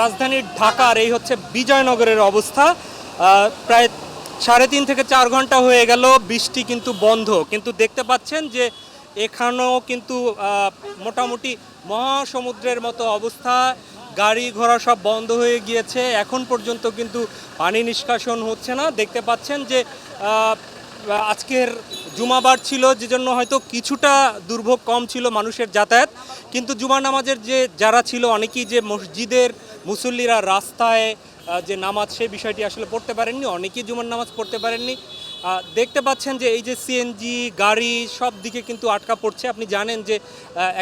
রাজধানীর ঢাকার এই হচ্ছে বিজয়নগরের অবস্থা। প্রায় সাড়ে তিন থেকে চার ঘণ্টা হয়ে গেল, বৃষ্টি কিন্তু বন্ধ। কিন্তু দেখতে পাচ্ছেন যে এখানেও কিন্তু মোটামুটি মহাসমুদ্রের মতো অবস্থা। গাড়ি ঘোড়া সব বন্ধ হয়ে গিয়েছে। এখন পর্যন্ত কিন্তু পানি নিষ্কাশন হচ্ছে না। দেখতে পাচ্ছেন যে আজকের জুমাবার ছিল যে জন্য হয়তো কিছুটা দুর্ভোগ কম ছিল মানুষের যাতায়াত। কিন্তু জুমা নামাজের যে যারা ছিল, অনেকেই যে মসজিদের মুসল্লিরা রাস্তায় যে নামাজ, সেই বিষয়টি আসলে পড়তে পারেননি, অনেকেই জুমার নামাজ পড়তে পারেননি। দেখতে পাচ্ছেন যে এই যে সিএনজি গাড়ি সব দিকে কিন্তু আটকা পড়ছে। আপনি জানেন যে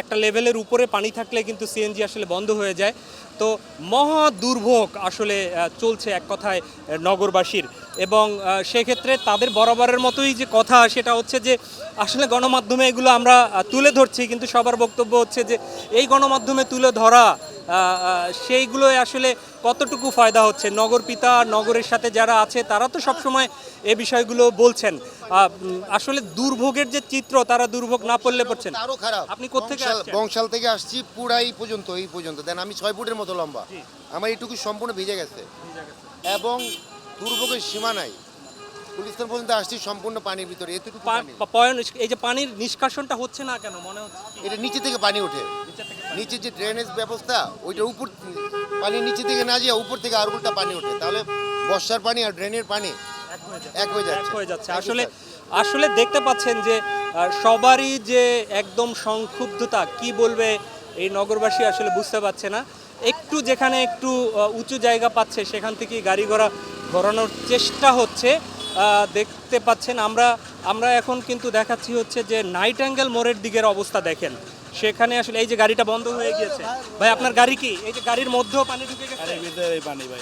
একটা লেভেলের উপরে পানি থাকলে কিন্তু সিএনজি আসলে বন্ধ হয়ে যায়। তো মহা দুর্ভোগ আসলে চলছে এক কথায় নগরবাসীর। এবং সেক্ষেত্রে তাদের বরাবরের মতোই যে কথা সেটা হচ্ছে যে আসলে গণমাধ্যমে এগুলো আমরা তুলে ধরছি কিন্তু সবার বক্তব্য হচ্ছে যে এই গণমাধ্যমে তুলে ধরা আহ, আসলে কতটুকু ফায়দা হচ্ছে? নগর পিতা নগরের সাথে যারা আছে তারা তো সবসময় এ বিষয়গুলো বলছেন। আসলে দুর্ভোগের যে চিত্র তারা দুর্ভোগ না পড়লে পড়ছেন। আরও খারাপ। আপনি কোত্থেকে বংশাল- বংশাল থেকে আসছি পুরা এই পর্যন্ত এই পর্যন্ত। দেন আমি ছয় ফুটের মতো লম্বা। আমার এইটুকু সম্পূর্ণ ভিজে গেছে। এবং দুর্ভোগের সীমা নাই। গুলিস্তান পর্যন্ত আসছি সম্পূর্ণ পানির ভিতরে। এতটুকু পানি। এই যে পানির নিষ্কাশনটা হচ্ছে না কেন? মনে হচ্ছে এটা নিচে থেকে পানি ওঠে। নিচে যে ড্রেনেজ ব্যবস্থা ওইটা উপর পানি নিচে থেকে না যেয়ে উপর থেকে আর উল্টা পানি ওঠে। তাহলে বর্ষার পানি আর ড্রেনের পানি এক হয়ে যাচ্ছে। এক হয়ে যাচ্ছে। আসলে আসলে দেখতে পাচ্ছেন যে সবারই যে একদম সংক্ষুব্ধতা কি বলবে এই নগরবাসী আসলে বুঝতে পারছে না। একটু যেখানে একটু উঁচু জায়গা পাচ্ছে সেখান থেকে গাড়ি ঘোড়া ঘোরানোর চেষ্টা হচ্ছে দেখতে পাচ্ছেন আমরা আমরা এখন কিন্তু দেখাচ্ছি হচ্ছে যে নাইট অ্যাঙ্গেল মোড়ের দিকের অবস্থা দেখেন। সেখানে আসলে এই যে গাড়িটা বন্ধ হয়ে গিয়েছে। ভাই আপনার গাড়ি কি? এই যে গাড়ির মধ্যেও পানি ঢুকে গেছে? গাড়ির ভিতরে পানি ভাই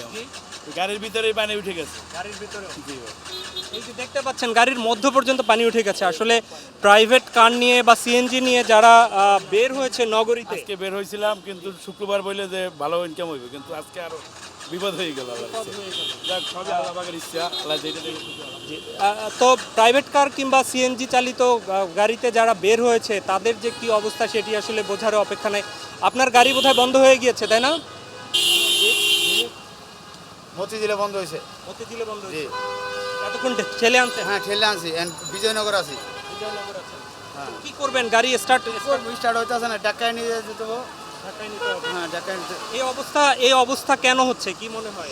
গাড়ির ভিতরে পানি উঠে গেছে। গাড়ির ভিতরে এই যে দেখতে পাচ্ছেন গাড়ির মধ্য পর্যন্ত পানি উঠে গেছে। আসলে প্রাইভেট কার নিয়ে বা সিএনজি নিয়ে যারা বের হয়েছে নগরীতে আজকে বের হয়েছিলাম কিন্তু শুক্রবার বলে যে ভালো ইনকাম হইবে কিন্তু আজকে আরও বিপদ হয়ে গেল যাক সবই ইচ্ছা। আল্লাহ তো প্রাইভেট কার কিংবা সিএনজি চালিত গাড়িতে যারা বের হয়েছে তাদের যে কি অবস্থা সেটি আসলে বোঝার অপেক্ষা নেই। আপনার গাড়ি বোধহয় বন্ধ হয়ে গিয়েছে তাই না? মতিঝিলে বন্ধ হয়েছে। মতিঝিলে বন্ধ জি। এতক্ষণ ঠেলে আনতে হ্যাঁ ঠেলে আনছি। and বিজয়নগর আছি। কি করবেন? গাড়ি স্টার্ট স্টার্ট হইতেছে না। ঢাকায় নিয়ে যেতে হ্যাঁ ঢাকায় এই অবস্থা এই অবস্থা কেন হচ্ছে? কি মনে হয়?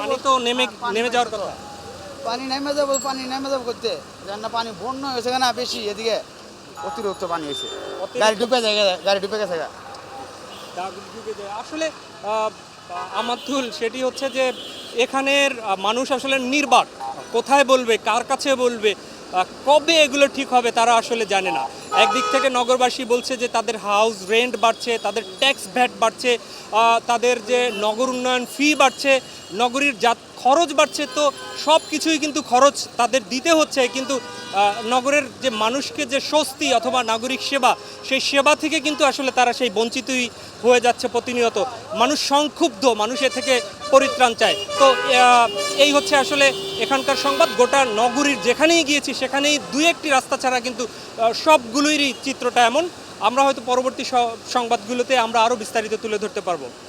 পানি তো নেমে নেমে যাওয়ার কথা। পানি নেমে যাব পানি নেমে যাব করতে। জান না পানি বন্যা হয়েছে না বেশি এদিকে অতিরিক্ত পানি হয়েছে। গাড়ি ডুবে যায় গাড়ি ডুবে গেছে। আসলে আহ, আমাতুল সেটি হচ্ছে যে এখানের মানুষ আসলে নির্বাক। কোথায় বলবে কার কাছে বলবে কবে এগুলো ঠিক হবে তারা আসলে জানে না। একদিক থেকে নগরবাসী বলছে যে তাদের হাউস রেন্ট বাড়ছে তাদের ট্যাক্স ভ্যাট বাড়ছে তাদের যে নগর উন্নয়ন ফি বাড়ছে নগরীর যা খরচ বাড়ছে তো সব কিছুই কিন্তু খরচ তাদের দিতে হচ্ছে। কিন্তু নগরের যে মানুষকে যে স্বস্তি অথবা নাগরিক সেবা সেই সেবা থেকে কিন্তু আসলে তারা সেই বঞ্চিতই হয়ে যাচ্ছে প্রতিনিয়ত। মানুষ সংক্ষুব্ধ মানুষের থেকে পরিত্রাণ চায়। তো এই হচ্ছে আসলে এখানকার সংবাদ। গোটা নগরীর যেখানেই গিয়েছি সেখানেই দুই একটি রাস্তা ছাড়া কিন্তু আহ, সবগুলোরই চিত্রটা এমন আমরা হয়তো পরবর্তী সংবাদগুলোতে আমরা আরও বিস্তারিত তুলে ধরতে পারব।